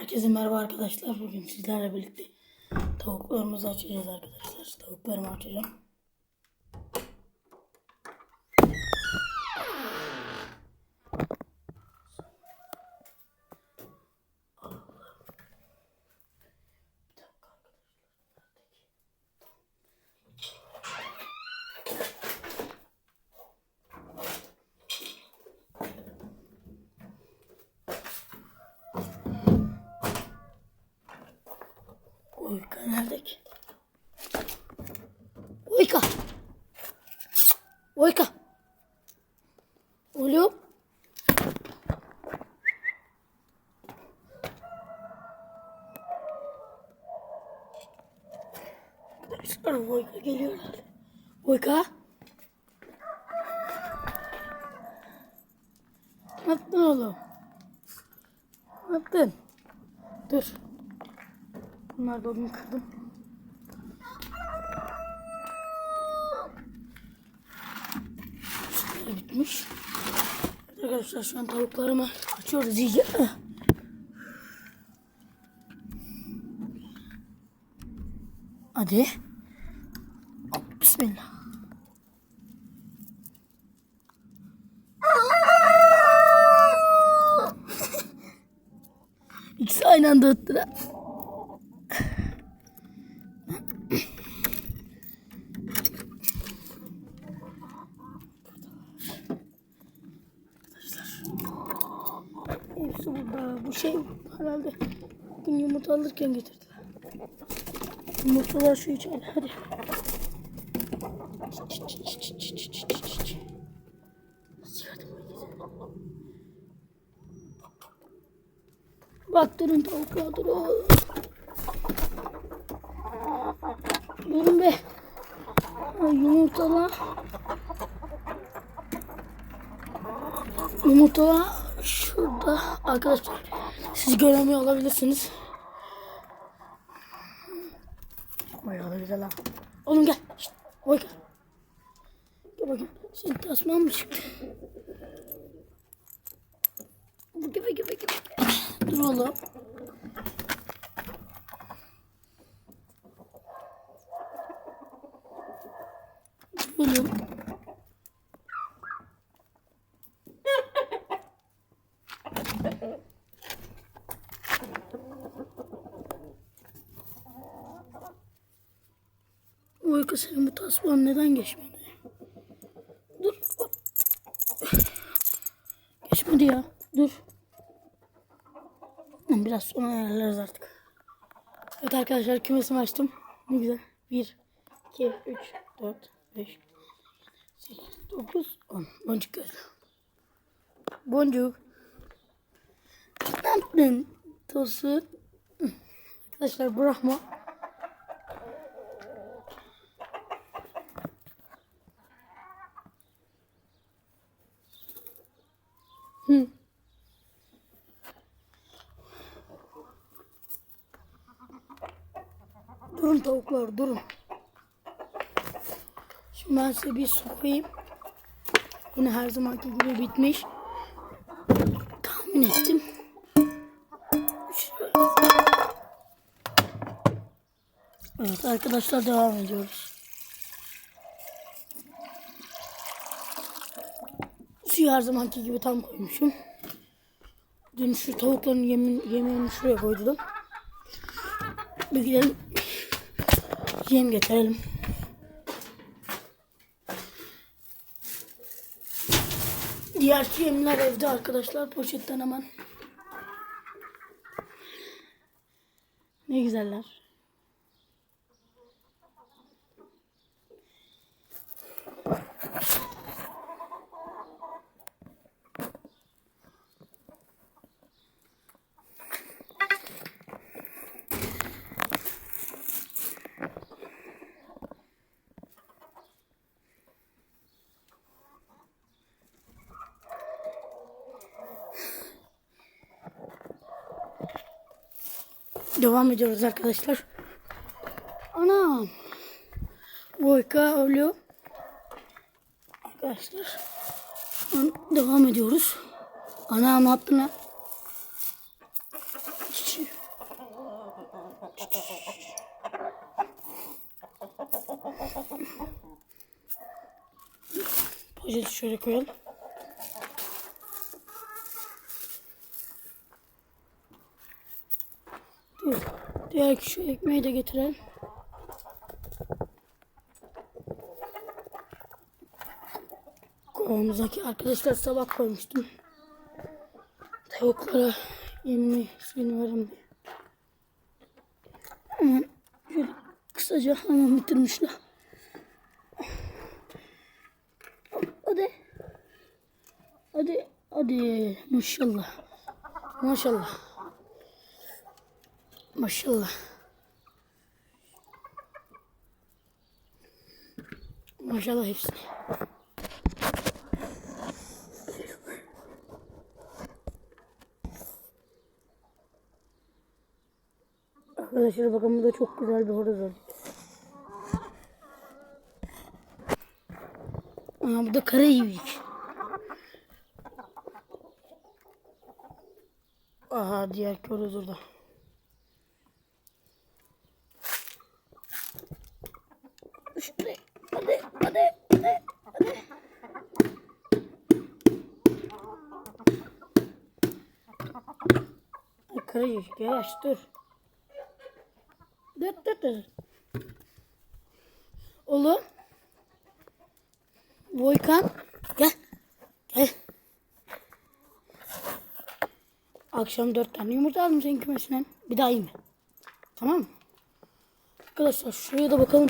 Herkese merhaba arkadaşlar. Bugün sizlerle birlikte tavuklarımızı açacağız arkadaşlar. Tavuklarımı açacağım. Oyka nerede ki? Oyka. Oyka. Oğlum. Arkadaşlar Oyka geliyorlar. Oyka. Ne yaptın oğlum? Ne yaptın? Dur. Bunlar da odunu kırdım. Şöyle bitmiş. Arkadaşlar şu an tavuklarımı açıyoruz iyice. Hadi. Bismillah. İkisi aynı anda öttüler. Hepsi burada. Bu şey herhalde bugün yumurta alırken getirdiler. Yumurtalar şu içeride. Hadi. Bak durun tavuklar durun. Durun be. Ay, Yumurtalar. Yumurtalar şurada. Arkadaşlar siz göremiyor olabilirsiniz. Bayağı da güzel ha. Oğlum gel. Şişt, oy gel. Gel bakayım. Senin tasman mı çıktı? Gibi gibi gibi. Dur oğlum. Oğlum. Uyku senin bu tasman neden geçmedi? Dur. Geçmedi ya. Dur. Biraz sonra ayarlarız artık. Evet arkadaşlar kümesimi açtım. Ne güzel. 1, 2, 3, 4, 5, 8, 9, 10. Boncuk gözlü. Boncuk. Ne yaptın? Tosun. Arkadaşlar bırakma. Hı. Durun tavuklar durun. Şimdi ben size bir su koyayım. Yine her zamanki gibi bitmiş. Tahmin ettim. Şöyle. Evet arkadaşlar devam ediyoruz. Suyu her zamanki gibi tam koymuşum. Dün şu tavukların yemin, yemeğini şuraya koydum. Bir gidelim. Yem getirelim. Diğer yemler evde arkadaşlar. Poşetten hemen. Ne güzeller. Devam ediyoruz arkadaşlar. Anam. Boyka ölüyor. Arkadaşlar. Devam ediyoruz. Anam ne lan? için. Poşeti şöyle koyalım. Dur. Diğer şu ekmeği de getirelim. Kovamızdaki arkadaşlar sabah koymuştum. Tavuklara yemini suyunu verin diye. Şöyle kısaca hemen bitirmişler. Hadi. Hadi. Hadi. Maşallah. Maşallah. Maşallah. Maşallah hepsini. Arkadaşlar bakın burada çok güzel bir horoz var. Aa bu da kara yiyecek. Aha diğer horoz orada. Hadi hadi hadi hadi. Yiyecek yavaş dur. Dur dur dur. Oğlum. Volkan. Gel. Gel. Akşam dört tane yumurta aldım senin kümesinden. Bir daha yeme. Tamam mı? Arkadaşlar şuraya da bakalım.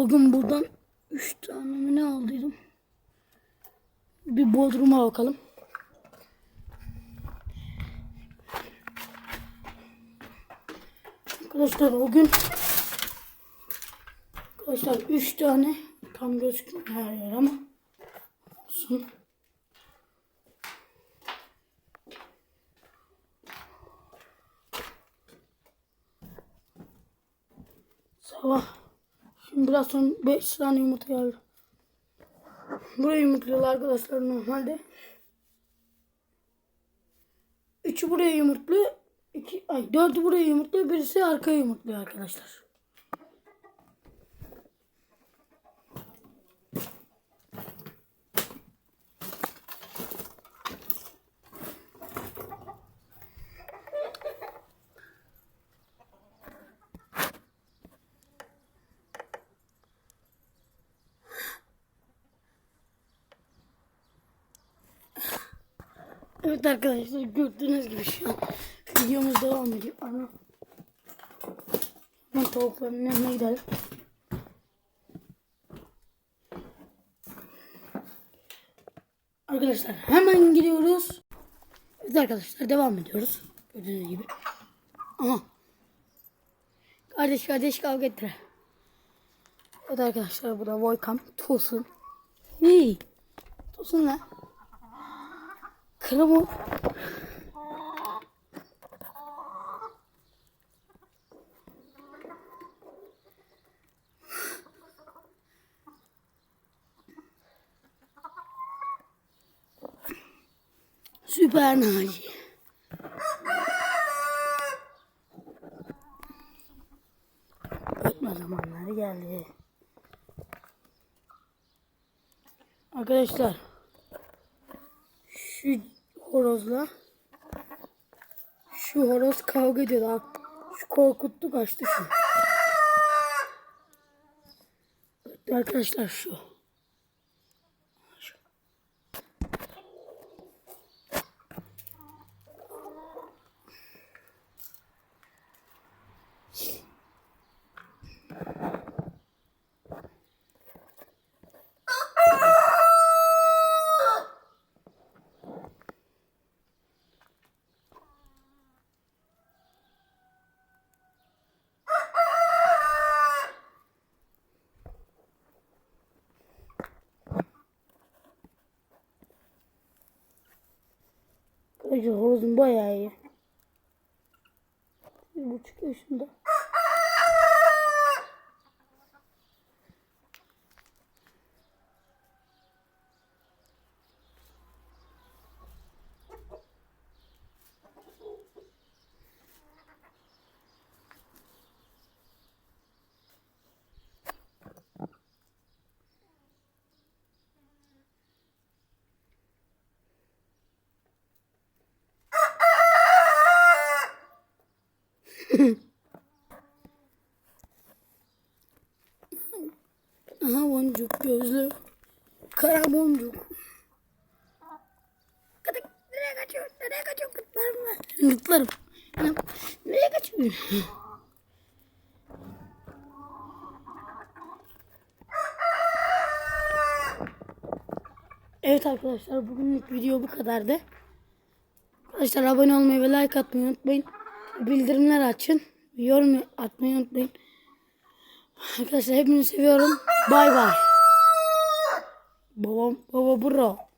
O gün buradan üç tane mi ne aldıydım? Bir bodruma bakalım. Arkadaşlar o gün Arkadaşlar 3 tane tam gözükmüyor her yer ama olsun. Sabah biraz sonra 5 tane yumurta geldi. Buraya yumurtluyorlar arkadaşlar normalde. Üçü buraya yumurtlu, iki, ay dördü buraya yumurtlu, birisi arkaya yumurtluyor arkadaşlar. Evet arkadaşlar gördüğünüz gibi şu an videomuz devam ediyor. Ama Hemen tavukların yanına gidelim. Arkadaşlar hemen gidiyoruz. Evet arkadaşlar devam ediyoruz. Gördüğünüz gibi. Aha. Kardeş kardeş kavga ettiler. Evet arkadaşlar bu da Volkan Tosun. Hey. Tosun lan. Kırım o. Süper Naci. Ötme zamanları geldi. Arkadaşlar şu horozla şu horoz kavga ediyor ha. Şu korkuttu kaçtı şu. Arkadaşlar. Şu. Horozum bayağı iyi. Bir buçuk yaşında. Aha boncuk gözlü. Kara boncuk. Kadık nereye kaçıyorsun? Nereye kaçıyorsun? Kıtlarım ben. Kıtlarım. Anam, Nereye kaçıyorsun? Evet arkadaşlar bugünlük video bu kadardı. Arkadaşlar abone olmayı ve like atmayı unutmayın. Bildirimler açın. Yorum atmayı unutmayın. Arkadaşlar hepinizi seviyorum. Bay bay. Babam baba bro.